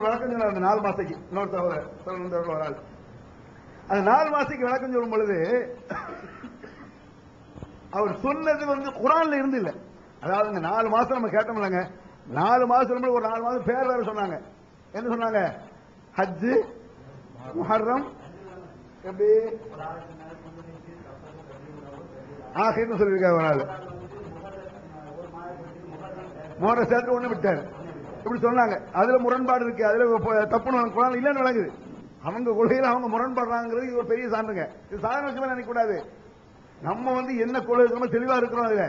விளக்கம் அந்த நாலு மாசத்துக்கு இன்னொரு சகோதரர் அந்த நாலு மாசைக்கு விளக்கம் சொல்லும் பொழுது அவர் சொன்னது வந்து குரான்ல இருந்து இல்ல. அதாவது இந்த நாலு மாசம் நம்ம கேட்டோம்லங்க நாலு மாசம் ஒரு நாலு மாசம் பேர் வேற சொன்னாங்க. என்ன சொன்னாங்க? ஹஜ்ஜு முஹர்ரம் எப்படி? ஆஹிர்னு சொல்லியிருக்காரு ஒரு ஆள். மோர சேர்த்து ஒண்ணு விட்டாரு. இப்படி சொன்னாங்க. அதுல முரண்பாடு இருக்கு. அதுல தப்புன்னு குழந்தை இல்லைன்னு விளங்குது. அவங்க கொள்கையில அவங்க முரண்படுறாங்கிறது இது ஒரு பெரிய சான்றுங்க. இது சாதாரண விஷயமா நினைக்கூடாது நம்ம வந்து என்ன கொள்கை இருக்கோமோ தெளிவா இருக்கிறோம் அதுல.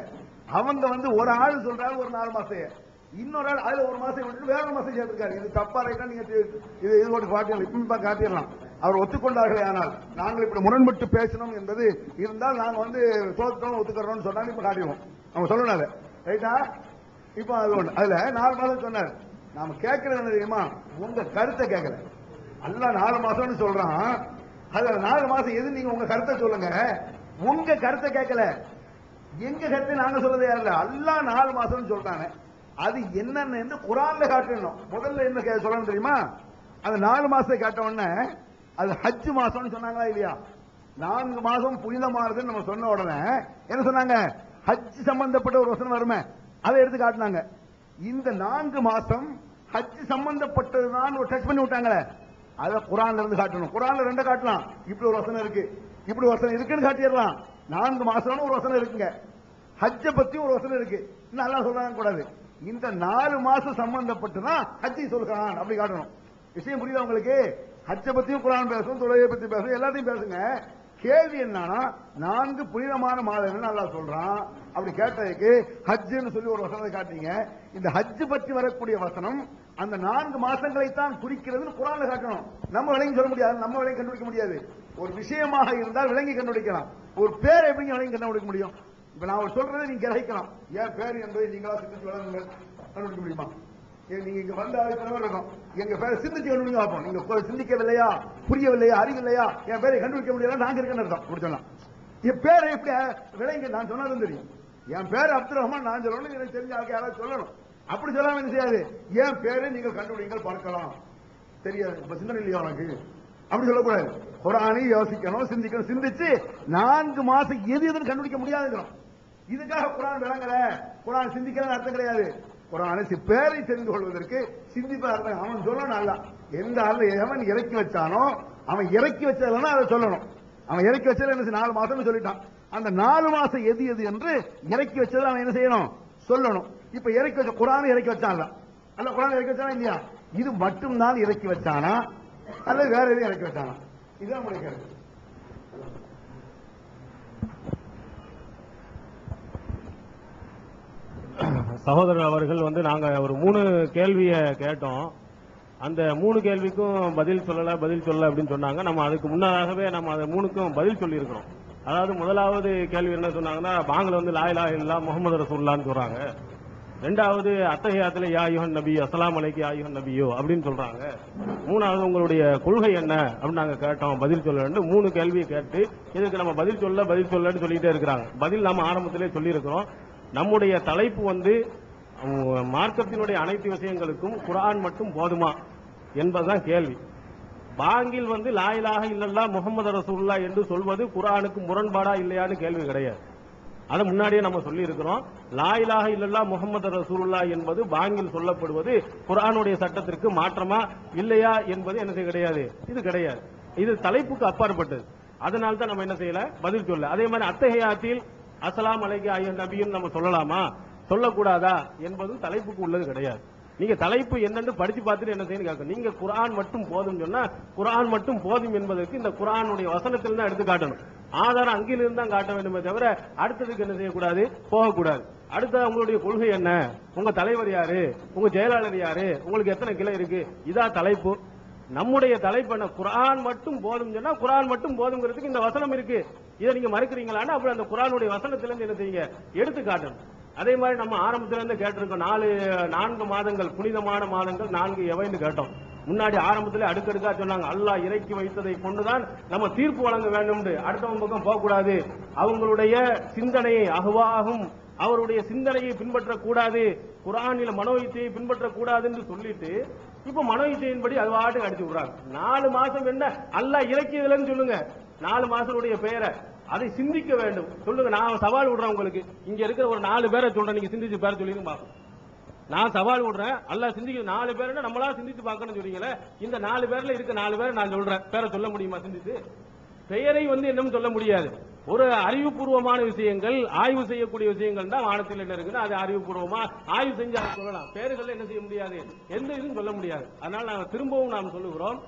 அவங்க வந்து ஒரு ஆள் சொல்றாரு ஒரு நாலு மாசம் இன்னொரு ஆள் அதுல ஒரு மாசம் விட்டுட்டு வேற ஒரு மாசம் சேர்த்திருக்காரு. இது தப்பா ரைட்டா நீங்க இது இது ஒரு காட்டிடலாம். இப்ப காட்டிடலாம். அவர் ஒத்துக்கொண்டார்களே ஆனால். நாங்கள் இப்படி முரண்பட்டு பேசணும் என்பது இருந்தால் நாங்க வந்து தோற்றோம் ஒத்துக்கிறோம்னு சொன்னாங்க இப்ப காட்டிடுவோம். அவங்க சொல்லணும் அதை. ரைட்டா இப்போ அது ஒன்று அதுல நாலு மாதம் சொன்னார். நாம கேட்கறது என்ன தெரியுமா? உங்க கருத்தை கேட்கல. அல்ல நாலு மாசம்னு சொல்றான். அதுல நாலு மாசம் எது? நீங்க உங்க கருத்தை சொல்லுங்க. உங்க கருத்தை கேட்கல. எங்க கருத்தை நாங்க யார் இல்லை அல்லா நாலு மாசம்னு சொல்றாங்க அது என்னன்னு குரான்ல காட்டணும். முதல்ல என்ன கே- சொல்லணும் தெரியுமா? அந்த நாலு மாசத்தை காட்ட உடனே அது ஹஜ் மாசம்னு சொன்னாங்களா இல்லையா? நான்கு மாசம் புனிதமானதுன்னு நம்ம சொன்ன உடனே என்ன சொன்னாங்க? ஹஜ் சம்பந்தப்பட்ட ஒரு வசனம் வருமே. அதை எடுத்து காட்டினாங்க. இந்த நான்கு மாசம் ஹஜ் சம்பந்தப்பட்டதுதான் ஒரு டச் பண்ணி விட்டாங்களே. அதை குரான்ல இருந்து காட்டணும். குரான்ல ரெண்டை காட்டலாம். இப்படி ஒரு வசனம் இருக்கு. இப்படி வசனம் இருக்குன்னு காட்டிடலாம். நான்கு மாசம்னு ஒரு வசனம் இருக்குங்க. ஹஜ்ஜ பத்தி ஒரு வசனம் இருக்கு. இன்னும் நல்லா சொல்றாங்க கூடாது. இந்த நாலு மாசம் சம்பந்தப்பட்டு தான் ஹஜ்ஜி சொல்கிறான் அப்படி காட்டணும். விஷயம் புரியுதா உங்களுக்கு? ஹஜ்ஜ பத்தியும் குரான் பேசும் தொழுகை பத்தி பேசும் எல்லாத்தையும் பேசுங்க. கேள்வி என்னன்னா நான்கு புனிதமான மாதங்கள் நல்லா சொல்றான். அப்படி கேட்டதுக்கு ஹஜ்ஜுன்னு சொல்லி ஒரு வசனத்தை காட்டீங்க இந்த ஹஜ் பற்றி வரக்கூடிய வசனம் அந்த நான்கு மாசங்களை தான் குறிக்கிறதுன்னு குரான் காட்டணும். நம்ம விலங்கி சொல்ல முடியாது நம்ம விலங்கி கண்டுபிடிக்க முடியாது. ஒரு விஷயமாக இருந்தால் விலங்கி கண்டுபிடிக்கலாம். ஒரு பேர் எப்படிங்க விலங்கி கண்டுபிடிக்க முடியும்? இப்ப நான் சொல்றதை நீங்க கிரகிக்கலாம். ஏன் பேர் என்பதை நீங்களா சிந்திச்சு வளருங்கள். கண்டுபிடிக்க முடியுமா? நீங்க இங்க வந்த ஆளுக்கு இருக்கும். எங்க பேரை சிந்திச்சு கண்டுபிடிக்க பார்ப்போம். நீங்க சிந்திக்கவில்லையா? புரியவில்லையா? அறிவில்லையா என் பேரை கண்டுபிடிக்க முடியல நாங்க இருக்கேன்னு அர்த்தம். அப்படி சொல்லலாம் என் பேரை எப்படி விளைங்க நான் சொன்னாலும் தெரியும். என் பேர் அப்துல் ரஹ்மான் நான் சொல்லணும் எனக்கு தெரிஞ்ச ஆளுக்கு யாராவது சொல்லணும். அப்படி சொல்லாம என்ன செய்யாது? என் பேரை நீங்கள் கண்டுபிடிங்கள் பார்க்கலாம். தெரியாது. இப்ப சிந்தனை இல்லையா உனக்கு? அப்படி சொல்லக்கூடாது. குரானை யோசிக்கணும் சிந்திக்கணும். சிந்திச்சு நான்கு மாசம் எது எதுன்னு கண்டுபிடிக்க முடியாதுங்கிறோம். இதுக்காக குரான் விளங்கல. குரான் சிந்திக்கலன்னு அர்த்தம் கிடையாது. குரானை சி- பேரை தெரிந்து கொள்வதற்கு சிந்திப்ப அர்த்தம் அவன் சொல்லணும் அல்ல எந்த ஆள் எவன் இறக்கி வச்சானோ அவன் இறக்கி வச்சதுன்னா அதை சொல்லணும். அவன் இறக்கி வச்சது என்ன நாலு மாசம் சொல்லிட்டான். அந்த நாலு மாசம் எது எது என்று இறக்கி வச்சதை அவன் என்ன செய்யணும்? சொல்லணும். இப்ப இறக்கி வச்ச குரானை இறக்கி வச்சான்ல. அல்ல குரான் இறக்கி வச்சானா இல்லையா? இது மட்டும்தான் இறக்கி வச்சானா? அல்லது வேற எதுவும் இறக்கி வச்சானா? இதுதான் முடிக்கிறது சகோதரர் அவர்கள் வந்து நாங்கள் ஒரு மூணு கேள்வியை கேட்டோம். அந்த மூணு கேள்விக்கும் பதில் சொல்லலை பதில் சொல்லலை அப்படின்னு சொன்னாங்க. நம்ம அதுக்கு முன்னதாகவே நம்ம அதை மூணுக்கும் பதில் சொல்லியிருக்கிறோம். அதாவது முதலாவது கேள்வி என்ன சொன்னாங்கன்னா பாங்கில் வந்து லாயிலா இல்லா முகமது ரசூல்லான்னு சொல்கிறாங்க ரெண்டாவது அத்தகையாத்துல யா யுஹன் நபி அஸ்ஸலாமு அலைக்கு யாயுகன் நபியோ அப்படின்னு சொல்றாங்க. மூணாவது உங்களுடைய கொள்கை என்ன அப்படின்னு நாங்க கேட்டோம். பதில் சொல்லு மூணு கேள்வியை கேட்டு இதுக்கு நம்ம பதில் சொல்ல பதில் சொல்லன்னு சொல்லிட்டே இருக்கிறாங்க. பதில் நம்ம ஆரம்பத்திலே சொல்லியிருக்கிறோம். நம்முடைய தலைப்பு வந்து மார்க்கத்தினுடைய அனைத்து விஷயங்களுக்கும் குரான் மட்டும் போதுமா என்பதுதான் கேள்வி. பாங்கில் வந்து லாயிலாக இல்லல்லா முகமது ரசூல்லா என்று சொல்வது குரானுக்கு முரண்பாடா இல்லையான்னு கேள்வி கிடையாது. அதை முன்னாடியே நம்ம சொல்லி இருக்கிறோம் லாயிலாக இல்லல்லா முகமது ரசூல்லா என்பது பாங்கில் சொல்லப்படுவது குரானுடைய சட்டத்திற்கு மாற்றமா இல்லையா என்பது என்ன கிடையாது? இது கிடையாது. இது தலைப்புக்கு அப்பாற்பட்டது. அதனால தான் நம்ம என்ன செய்யல? பதில் சொல்ல அதே மாதிரி அத்தகையாத்தில் அசலாம் அலைக்கு ஐயன் நபியும் நம்ம சொல்லலாமா? சொல்லக்கூடாதா? என்பதும் தலைப்புக்கு உள்ளது கிடையாது. நீங்க தலைப்பு என்னன்னு படிச்சு பார்த்துட்டு என்ன செய்யணும் கேட்கணும். நீங்க குரான் மட்டும் போதும் சொன்னா குரான் மட்டும் போதும் என்பதற்கு இந்த குரானுடைய வசனத்தில் தான் எடுத்து காட்டணும். ஆதாரம் அங்கிலிருந்து தான் காட்ட வேண்டுமே தவிர அடுத்ததுக்கு என்ன செய்யக்கூடாது? போகக்கூடாது. அடுத்த உங்களுடைய கொள்கை என்ன? உங்க தலைவர் யாரு? உங்க செயலாளர் யாரு? உங்களுக்கு எத்தனை கிளை இருக்கு? இதா தலைப்பு. நம்முடைய தலைப்பு குரான் மட்டும் போதும் சொன்னா குரான் மட்டும் போதுங்கிறதுக்கு இந்த வசனம் இருக்கு. இதை நீங்க மறுக்கிறீங்களான்னு அப்புறம் அந்த குரானுடைய வசனத்துல இருந்து என்ன செய்யுங்க? எடுத்து காட்டணும் அதே மாதிரி நம்ம ஆரம்பத்துல இருந்து கேட்டிருக்கோம் நாலு நான்கு மாதங்கள் புனிதமான மாதங்கள் நான்கு எவைன்னு கேட்டோம். முன்னாடி ஆரம்பத்துல அடுக்கடுக்கா சொன்னாங்க அல்லாஹ் இறக்கி வைத்ததை கொண்டுதான் நம்ம தீர்ப்பு வழங்க வேண்டும் அடுத்தவங்க பக்கம் போகக்கூடாது. அவங்களுடைய சிந்தனையை அகவாகும். அவருடைய சிந்தனையை பின்பற்றக்கூடாது. குரானில மனோயித்தையை பின்பற்றக்கூடாது என்று சொல்லிட்டு இப்ப மனோ படி அது பாட்டுக்கு அடிச்சு விடுறாங்க. நாலு மாசம் என்ன? அல்ல இலக்கியதுலன்னு சொல்லுங்க. நாலு மாசத்துடைய பெயரை. அதை சிந்திக்க வேண்டும். சொல்லுங்க நான் சவால் விடுறேன் உங்களுக்கு. இங்க இருக்கிற ஒரு நாலு பேரை சொல்றேன். நீங்க சிந்திச்சு பேர சொல்லிங்க பாப்போம் நான் சவால் விடுறேன். அல்ல சிந்திக்க நாலு பேர் நம்மளா சிந்திச்சு பார்க்கணும்னு சொல்றீங்களே? இந்த நாலு பேர்ல இருக்க நாலு பேரை நான் சொல்றேன். பேரை சொல்ல முடியுமா சிந்திச்சு? பெயரை வந்து என்னன்னு சொல்ல முடியாது. ஒரு அறிவுபூர்வமான விஷயங்கள் ஆய்வு செய்யக்கூடிய விஷயங்கள் தான் வானத்தில் என்ன இருக்குன்னு அது அறிவுபூர்வமா ஆய்வு செஞ்சு அதை சொல்லலாம். பேர்கள் என்ன செய்ய முடியாது. எந்த இதுவும் சொல்ல முடியாது. அதனால நாங்கள் திரும்பவும் நாம் சொல்லுகிறோம்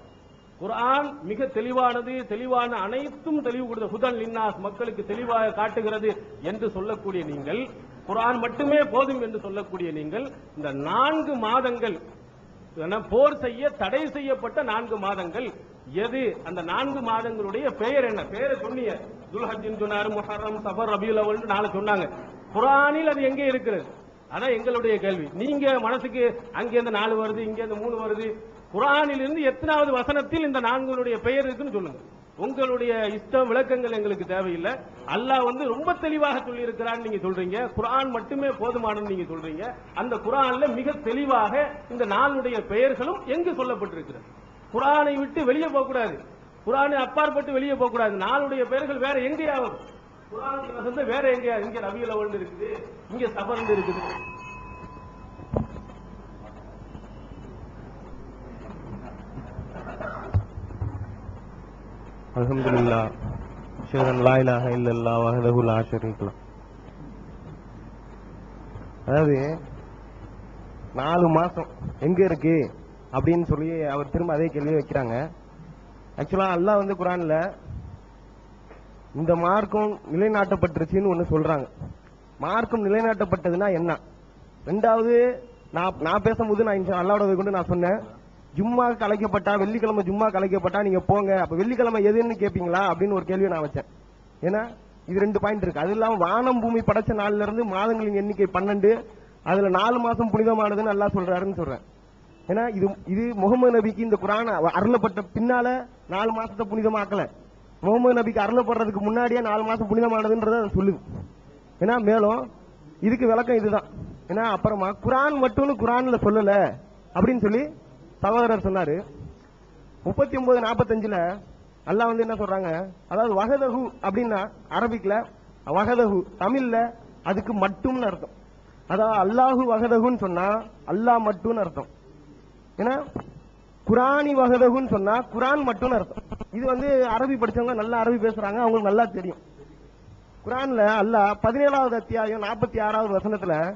குரான் மிக தெளிவானது தெளிவான அனைத்தும் தெளிவு கொடுத்த ஹுதன் லின்னாஸ் மக்களுக்கு தெளிவாக காட்டுகிறது என்று சொல்லக்கூடிய நீங்கள் குரான் மட்டுமே போதும் என்று சொல்லக்கூடிய நீங்கள் இந்த நான்கு மாதங்கள் என போர் செய்ய தடை செய்யப்பட்ட நான்கு மாதங்கள் எது? அந்த நான்கு மாதங்களுடைய பெயர் என்ன? பெயரை சொன்னீங்க துல்ஹஜின் சொன்னாரு முஹர்ரம் சஃபர் ரபியுல் அவல் நாளை சொன்னாங்க. குரானில் அது எங்கே இருக்கிறது? அதான் எங்களுடைய கேள்வி. நீங்க மனசுக்கு அங்கேருந்து நாலு வருது இங்கேருந்து மூணு வருது. குரானில் இருந்து எத்தனாவது வசனத்தில் இந்த நான்குடைய பெயர் இருக்குன்னு சொல்லுங்க. உங்களுடைய இஷ்டம் விளக்கங்கள் எங்களுக்கு தேவையில்லை. அல்லாஹ் வந்து ரொம்ப தெளிவாக சொல்லி இருக்கிறான்னு நீங்க சொல்றீங்க. குரான் மட்டுமே போதுமானன்னு நீங்க சொல்றீங்க. அந்த குரான்ல மிக தெளிவாக இந்த நாளுடைய பெயர்களும் எங்கு சொல்லப்பட்டிருக்கிறது? குரானை விட்டு வெளியே போகக்கூடாது. குரானை அப்பாற்பட்டு வெளியே போக கூடாது நாளுடைய பெயர்கள் வேற எங்கேயாவது குர்ஆனுடைய வசந்த வேற எங்கேயா இங்க ரவியில அவல் இருக்குது. இங்க சபர்ந்து இருக்குது. அலமதுல்லா சிவன் லாயிலாக இல்லல்லா வகதகுல் ஆச்சரிக்கலாம் அதாவது நாலு மாசம் எங்க இருக்கு? அப்படின்னு சொல்லி அவர் திரும்ப அதே கேள்வி வைக்கிறாங்க. ஆக்சுவலா அல்லாஹ் வந்து குரான்ல இந்த மார்க்கம் நிலைநாட்டப்பட்டுருச்சுன்னு ஒன்று சொல்றாங்க. மார்க்கம் நிலைநாட்டப்பட்டதுன்னா என்ன? ரெண்டாவது நான் நான் பேசும்போது நான் இன்ஷா அல்லாவோட கொண்டு நான் சொன்னேன். ஜும்மா கலைக்கப்பட்டா வெள்ளிக்கிழமை ஜும்மா கலைக்கப்பட்டா நீங்க போங்க. அப்ப வெள்ளிக்கிழமை எதுன்னு கேட்பீங்களா அப்படின்னு ஒரு கேள்வியை நான் வச்சேன். ஏன்னா இது ரெண்டு பாயிண்ட் இருக்கு. அது இல்லாம வானம் பூமி படைச்ச நாள்ல இருந்து மாதங்களின் எண்ணிக்கை பன்னெண்டு. அதுல நாலு மாசம் புனிதமானதுன்னு நல்லா சொல்றாருன்னு சொல்றேன். ஏன்னா இது இது முகமது நபிக்கு இந்த குரான் அருளப்பட்ட பின்னால நாலு மாசத்தை புனிதமாக்கல. முகமது நபிக்கு அருளப்படுறதுக்கு முன்னாடியே நாலு மாசம் புனிதமானதுன்றத அது சொல்லுது. ஏன்னா மேலும் இதுக்கு விளக்கம் இதுதான். ஏன்னா அப்புறமா குரான் மட்டும்னு குரான்ல சொல்லல அப்படின்னு சொல்லி சகோதரர் சொன்னாரு. முப்பத்தி ஒன்பது நாற்பத்தஞ்சுல அல்லாஹ் வந்து என்ன சொல்றாங்க? அதாவது வகதகு அப்படின்னா அரபிக்ல வகதகு தமிழ்ல அதுக்கு மட்டும்னு அர்த்தம். அதாவது அல்லாஹு வகதகுன்னு சொன்னா அல்லாஹ் மட்டும்னு அர்த்தம். ஏன்னா குரானி வகதகுன்னு சொன்னா குரான் மட்டும்னு அர்த்தம். இது வந்து அரபி படிச்சவங்க நல்லா அரபி பேசுறாங்க அவங்களுக்கு நல்லா தெரியும். குரான்ல அல்லாஹ் பதினேழாவது அத்தியாயம் நாற்பத்தி ஆறாவது வசனத்துல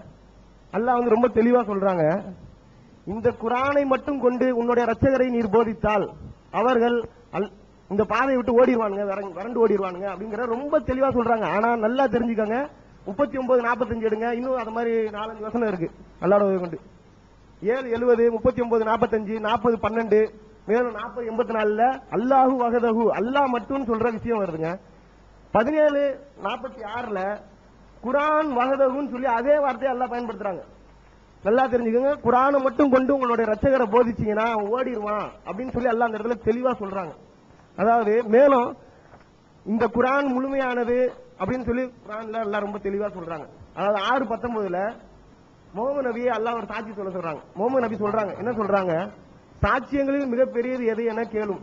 அல்லாஹ் வந்து ரொம்ப தெளிவா சொல்றாங்க. இந்த குரானை மட்டும் கொண்டு உன்னுடைய ரச்சகரை நீர் போதித்தால் அவர்கள் அல்- இந்த பாதையை விட்டு ஓடிடுவானுங்க வறண்டு ஓடிடுவானுங்க அப்படிங்கிற ரொம்ப தெளிவா சொல்றாங்க. ஆனா நல்லா தெரிஞ்சுக்கோங்க. முப்பத்தி ஒன்பது நாற்பத்தஞ்சு எடுங்க. இன்னும் அது மாதிரி நாலஞ்சு வசனம் இருக்கு. அல்லாட கொண்டு. ஏழு எழுபது முப்பத்தி ஒன்பது நாற்பத்தஞ்சு நாற்பது பன்னெண்டு மேலும் நாற்பது எண்பத்தி நாலுல அல்லாஹு வகதகு அல்லாஹ் மட்டும் சொல்ற விஷயம் வருதுங்க. பதினேழு நாற்பத்தி ஆறுல குரான் வகதகுன்னு சொல்லி அதே வார்த்தையை எல்லாம் பயன்படுத்துறாங்க. நல்லா தெரிஞ்சுக்கோங்க. குரானை மட்டும் கொண்டு உங்களுடைய ரட்சகரை போதிச்சீங்கன்னா அவன் ஓடிடுவான் அப்படின்னு சொல்லி எல்லாம் அந்த இடத்துல தெளிவா சொல்றாங்க. அதாவது மேலும் இந்த குரான் முழுமையானது அப்படின்னு சொல்லி குரான்ல எல்லாம் ரொம்ப தெளிவா சொல்றாங்க. அதாவது ஆறு பத்தொன்பதுல மோம நபியை அல்லாஹ் ஒரு சாட்சி சொல்ல சொல்றாங்க. மோம நபி சொல்றாங்க. என்ன சொல்றாங்க? சாட்சியங்களில் மிகப்பெரியது எது என கேளும்.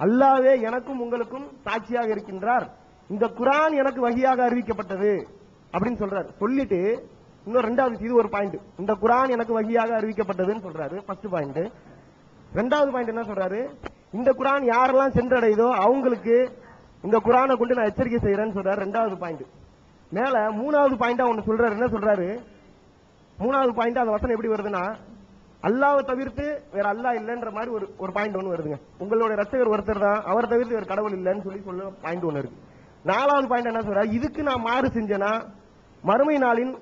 அல்லாவே எனக்கும் உங்களுக்கும் சாட்சியாக இருக்கின்றார். இந்த குரான் எனக்கு வகையாக அறிவிக்கப்பட்டது அப்படின்னு சொல்றாரு. சொல்லிட்டு இன்னும் ரெண்டாவது இது ஒரு பாயிண்ட் இந்த குரான் எனக்கு வகையாக அறிவிக்கப்பட்டதுன்னு சொல்றாரு. ஃபர்ஸ்ட் பாயிண்ட் ரெண்டாவது பாயிண்ட் என்ன சொல்றாரு? இந்த குரான் யாரெல்லாம் சென்றடையுதோ அவங்களுக்கு இந்த குரானை கொண்டு நான் எச்சரிக்கை செய்யறேன்னு சொல்றாரு. ரெண்டாவது பாயிண்ட் மேல மூணாவது பாயிண்டா ஒன்னு சொல்றாரு. என்ன சொல்றாரு? மூணாவது பாயிண்ட் அந்த வசனம் எப்படி வருதுன்னா அல்லாவை தவிர்த்து வேற அல்லாஹ் இல்லைன்ற மாதிரி ஒரு ஒரு பாயிண்ட் ஒன்று வருதுங்க. உங்களோட ரசிகர் ஒருத்தர் தான் அவரை தவிர்த்து வேறு கடவுள் இல்லைன்னு சொல்லி சொல்ல பாயிண்ட் ஒன்று இருக்கு. நாலாவது பாயிண்ட் என்ன சொல்ற? இதுக்கு நான் மாறு செஞ்சேன்னா மறுமை நாளின்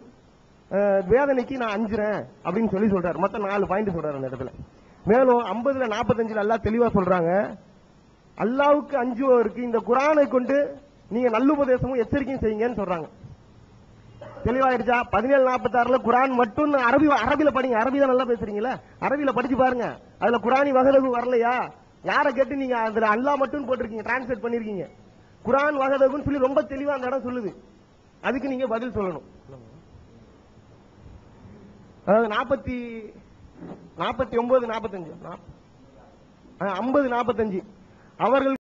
வேதனைக்கு நான் அஞ்சுறேன் அப்படின்னு சொல்லி சொல்றாரு. மொத்தம் நாலு பாயிண்ட் சொல்றாரு அந்த இடத்துல. மேலும் ஐம்பதுல நாற்பத்தஞ்சுல எல்லாம் தெளிவா சொல்றாங்க அல்லாவுக்கு அஞ்சுவோருக்கு இந்த குரானை கொண்டு நீங்க நல்லுபதேசமும் எச்சரிக்கையும் செய்யுங்கன்னு சொல்றாங்க. தெளிவாயிருச்சா பதினேழு நாற்பத்தி ஆறுல குரான் மட்டும் அரபி அரபில படிங்க. அரபி தான் நல்லா பேசுறீங்களா? அரபில படிச்சு பாருங்க. அதுல குரானி வகதகு வரலையா? யாரை கேட்டு நீங்க அதுல அல்லா மட்டும் போட்டிருக்கீங்க டிரான்ஸ்லேட் பண்ணிருக்கீங்க? குரான் வகதகுன்னு சொல்லி ரொம்ப தெளிவா அந்த இடம் சொல்லுது. அதுக்கு நீங்க பதில் சொல்லணும். அதாவது நாற்பத்தி நாற்பத்தி ஒன்பது நாற்பத்தஞ்சு. ஐம்பது நாற்பத்தஞ்சு. அவர்கள்